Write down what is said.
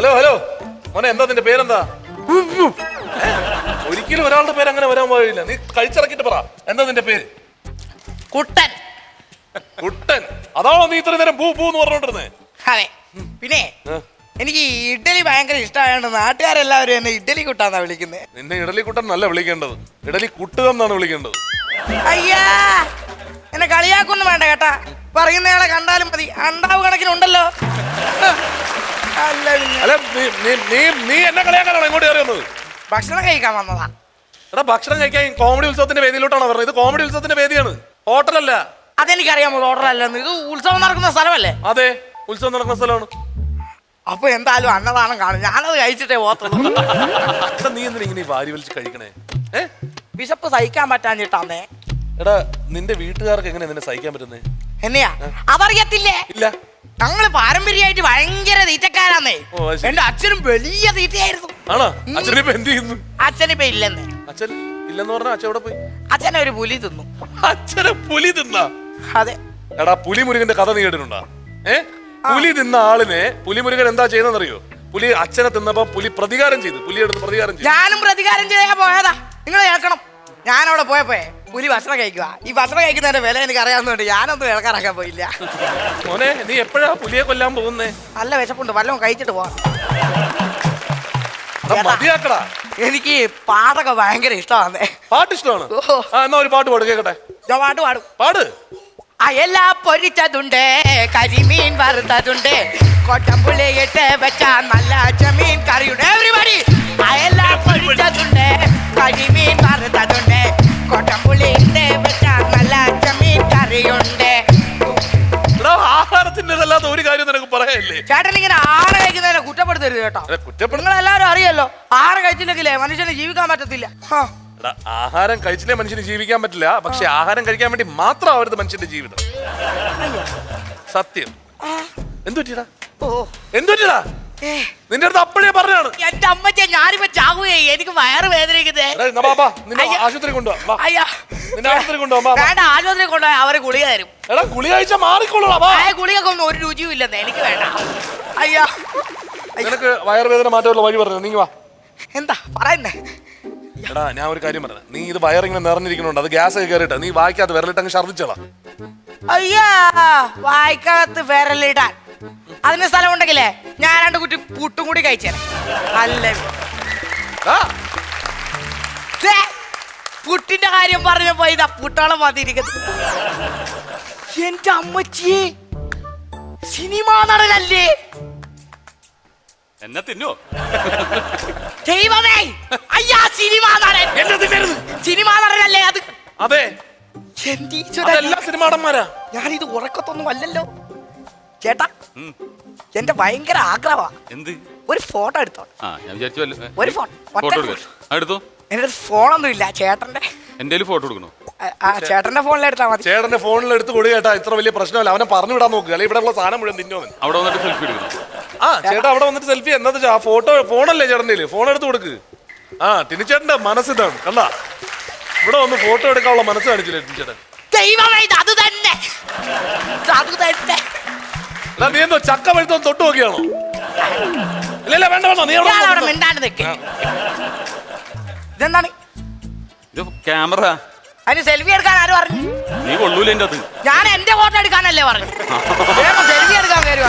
Hello hello മോനെ എന്താ നിന്റെ പേരെന്താ? ഒരിക്കലും ഒരാളുടെ പേര് അങ്ങനെ വരാൻ പാടില്ല. നീ കഴിച്ചിറക്കിട്ട് പറ. എന്താ നിന്റെ പേര്? കുട്ടൻ. കുട്ടൻ. അതാണോ നീ ഇത്ര നേരം പൂ പൂ എന്ന് പറഞ്ഞോണ്ടിരുന്നേ? അതെ. പിന്നെ എനിക്ക് ഇഡലി ഭയങ്കര ഇഷ്ടമായോണ്ട് നാട്ടുകാരെല്ലാവരും എന്നെ ഇഡലി കുട്ടാന്നാ വിളിക്കുന്നത് നിന്നെ ഇഡലി കുട്ടൻ നല്ല വിളിക്കേണ്ടത്. ഇഡലി കുട്ടുക എന്നാണ് വിളിക്കേണ്ടത്. അയ്യാ! എന്നെ കളിയാക്കൊന്നും വേണ്ട കേട്ടാ. പറയുന്നയാളെ കണ്ടാലും മതി. അണ്ടാവ് കണക്കിനുണ്ടല്ലോ. അല്ല പിന്നെ. അല്ല നീ നീ നീ നീ എന്നെ കളിയാക്കാനാണോ ഇങ്ങോട്ട് കയറി വന്നത്? ഭക്ഷണം കഴിക്കാൻ വന്നതാ. എടാ ഭക്ഷണം കഴിക്കാൻ കോമഡി ഉത്സവത്തിന്റെ വേദിയിലോട്ടാണ് പറഞ്ഞത് ഇത് കോമഡി ഉത്സവത്തിന്റെ വേദിയാണ്. ഹോട്ടലല്ല. അതെനിക്കറിയാമോ ഓർഡർ അല്ലെന്ന് ഇത് ഉത്സവം നടക്കുന്ന സ്ഥലമല്ലേ? അതെ ഉത്സവം നടക്കുന്ന സ്ഥലമാണ്. അപ്പൊ എന്തായാലും അന്നദാനം കാണും. ഞാനത് കഴിച്ചിട്ടേ പോത്തുള്ളൂ എടാ നീ എന്തിനാ ഇങ്ങനെ ഈ വാരി വലിച്ച് കഴിക്കണേ? ഏ? വിശപ്പ് സഹിക്കാൻ പറ്റാഞ്ഞിട്ടാന്നേ. എടാ നിന്റെ വീട്ടുകാർക്ക് എങ്ങനെ നിന്നെ സഹിക്കാൻ പറ്റുന്നേ? എന്നെയാ? അവറിയത്തില്ലേ ഇല്ല. ഞങ്ങൾ പാരമ്പര്യമായിട്ട് ഭയങ്കര തീറ്റക്കാരാന്നേ. ഓ, അത് ശരി. എന്റെ അച്ഛനും വലിയ തീറ്റയായിരുന്നു. ആണോ? അച്ഛനിപ്പോ എന്ത് ചെയ്യുന്നു? അച്ഛനിപ്പോ ഇല്ലെന്ന്. അച്ഛൻ ഇല്ലെന്ന് പറഞ്ഞാ അച്ഛൻ എവിടെ പോയി? അച്ഛനെ ഒരു പുലി തിന്നു. അച്ഛനെ പുലി തിന്നാ? അതെ. എടാ പുലി മുരുകന്റെ കഥ നീ കേട്ടിട്ടുണ്ടാ? ഏ? പുലി തിന്ന ആളിനെ പുലി മുരുകൻ എന്താ ചെയ്യുന്നറിയോ പുലി അച്ഛനെ തിന്നപ്പോ പുലി പ്രതികാരം ചെയ്തു. പുലി എടുത്ത് പ്രതികാരം ചെയ്തു. ഞാനും പ്രതികാരം ചെയ്യാൻ പോയതാ. നിങ്ങൾ കേൾക്കണം. ഞാൻ അവിടെ പോയപ്പോയെ പുലി ഭക്ഷണം കഴിക്കുക ഈ ഭക്ഷണം കഴിക്കുന്നതിന്റെ വില എനിക്ക് അറിയാവുന്നതുകൊണ്ട് ഞാനൊന്നും ഇളക്കാറാക്കാൻ പോയില്ല. മോനെ നീ എപ്പോഴാ പുലിയെ കൊല്ലാൻ പോകുന്നേ? നല്ല വിശപ്പുണ്ട്. വല്ലതും കഴിച്ചിട്ട് പോവാം. മതിയാക്കടാ. എനിക്ക് പാട്ടൊക്കെ ഭയങ്കര ഇഷ്ടമാണ് പാട്ട് ഇഷ്ടമാണ്? ഓ. ആ എന്നാ ഒരു പാട്ട് പാട് കേക്കട്ടെ. ഞാൻ പാട്ട് പാടും. പാട്. അയല പൊരിച്ചതുണ്ട്. കരിമീൻ വറുത്തതുണ്ട്. കൊട്ടമ്പുളിയിട്ട് വെച്ച നല്ല ചെമീൻ കറിയുണ്ട് പറയാനില്ലേ ചേട്ടൻ ഇങ്ങനെ ആറ് കഴിക്കുന്നതിനെ കുറ്റപ്പെടുത്തരുത് കേട്ടോ. എടാ, കുറ്റപ്പെടുന്ന നിങ്ങൾ എല്ലാവരും അറിയല്ലോ ആറ് കഴിച്ചില്ലെങ്കിലേ മനുഷ്യന് ജീവിക്കാൻ പറ്റത്തില്ല. ഹാ. എടാ ആഹാരം കഴിച്ചില്ലേ മനുഷ്യന് ജീവിക്കാൻ പറ്റില്ല പക്ഷെ ആഹാരം കഴിക്കാൻ വേണ്ടി മാത്രം അവരത് മനുഷ്യന്റെ ജീവിതം. സത്യം. ആ. എന്തുപറ്റിയടാ ഓ. എന്തുപറ്റിയടാ ഏ. നിന്റെ അടുത്ത് അപ്പഴേ പറഞ്ഞാണ് എന്റെ അമ്മച്ചെ ഞാനിപ്പോ ചാവുകയെ എനിക്ക് വയറ് വേദനിക്കുന്നേ ആശുപത്രി കൊണ്ടുവാ. വാ. അയ്യാ. നിന്നെ ആശുപത്രി കൊണ്ടുവാ. വാ, വാ. വേണ്ട ആശുപത്രി കൊണ്ടുപോയി അവരെ ഗുളിക തരും. എടാ ഗുളി കഴിച്ചാ മാറിക്കൊള്ളടാ വാ. ആ ഗുളികക്കൊന്നും ഒരു രുചിയും ഇല്ലെന്ന്. എനിക്ക് വേണ്ട. അയ്യാ. നിനക്ക് വയറുവേദന മാറ്റമുള്ള വഴി പറഞ്ഞു? നീ വാ. എന്താ? പറയുന്നേ. എടാ ഞാൻ ഒരു കാര്യം പറഞ്ഞു. നീ ഇത് വയറിങ്ങനെ നിറഞ്ഞിരിക്കുന്നുണ്ട്. അത് ഗ്യാസ് കയറിയിട്ട്. നീ വായിക്കാത്ത വിരലിട്ട് അങ്ങ് ഛർദിച്ചോളാ അയ്യാ വായിക്കാത്ത വിരലിടാൻ. അതിന് സ്ഥലം ഉണ്ടെങ്കിലേ ഞാൻ രണ്ട് കുട്ടി പുട്ടും കൂടി കഴിച്ചേ അല്ലേ ആ. പുട്ടിന്റെ കാര്യം പറഞ്ഞപ്പോ ഇതാ പുട്ടോളം വന്നിരിക്കുന്നത് എന്റെ അമ്മച്ചി സിനിമാ നടനല്ലേ? എന്നെ തിന്നോ? ദൈവമേ അയ്യാ സിനിമാ നടൻ. എന്നെ തിന്നരുത്. സിനിമാ നടനല്ലേ അത്? അതെ. സിനിമാടന്മാരാ ഞാനിത് ഉറക്കത്തൊന്നും അല്ലല്ലോ. ചേട്ടാ. എന്റെ ഭയങ്കര ആഗ്രഹമാ എന്ത്? ഒരു ഫോട്ടോ എടുത്തോ ഒരു ഫോട്ടോ എടുത്തോ. എന്റെ അടുത്ത് ഫോണൊന്നും ഇല്ല ചേട്ടന്റെ എന്റെ ഫോട്ടോ എടുക്കണോ? ആ, ചേട്ടന്റെ ഫോണിൽ എടുത്താൽ മതി. ചേട്ടന്റെ ഫോണിൽ എടുത്ത് കൊടു കേട്ടാ ഇത്ര വലിയ പ്രശ്നമല്ല. അവനെ പറഞ്ഞു വിടാൻ നോക്കുക അല്ലെ ഇവിടെ ഉള്ള സാധനം മുഴുവൻ തിന്നോ അവൻ. അവിടെ വന്നിട്ട് സെൽഫി എടുക്കണം? ആ ചേട്ടാ അവിടെ വന്നിട്ട് സെൽഫി എന്നത് ആ ഫോട്ടോ ഫോണല്ലേ ചേട്ടന്റെ ഫോൺ എടുത്ത് കൊടുക്ക്. ആ ടിനിച്ചേട്ടന്റെ മനസ്സിതാണ് കണ്ടാ? ഇവിടെ വന്ന് ഫോട്ടോ എടുക്കാനുള്ള മനസ്സ് കാണിച്ചില്ലേ ടിനിച്ചേട്ടൻ? ദൈവമേ ഇത് അത് തന്നെ. ഇത് അത് തന്നെ. നീ എന്തോ ചക്ക പഴുത്തോ തൊട്ട് നോക്കിയാണോ? ഇല്ല ഇല്ല വേണ്ട വേണ്ട. നീ അവിടെ ഇയാൾ അവിടെ വന്ന് മിണ്ടാണ്ട് നിൽക്ക് ഇതെന്താണ്? ഇത് ക്യാമറ അതിന് സെൽഫി എടുക്കാൻ ആര് പറഞ്ഞു നീ കൊള്ളൂല എന്റെ അത്. ഞാൻ എന്റെ ഫോട്ടോ എടുക്കാനല്ലേ പറഞ്ഞു സെൽഫി എടുക്കാൻ കയറി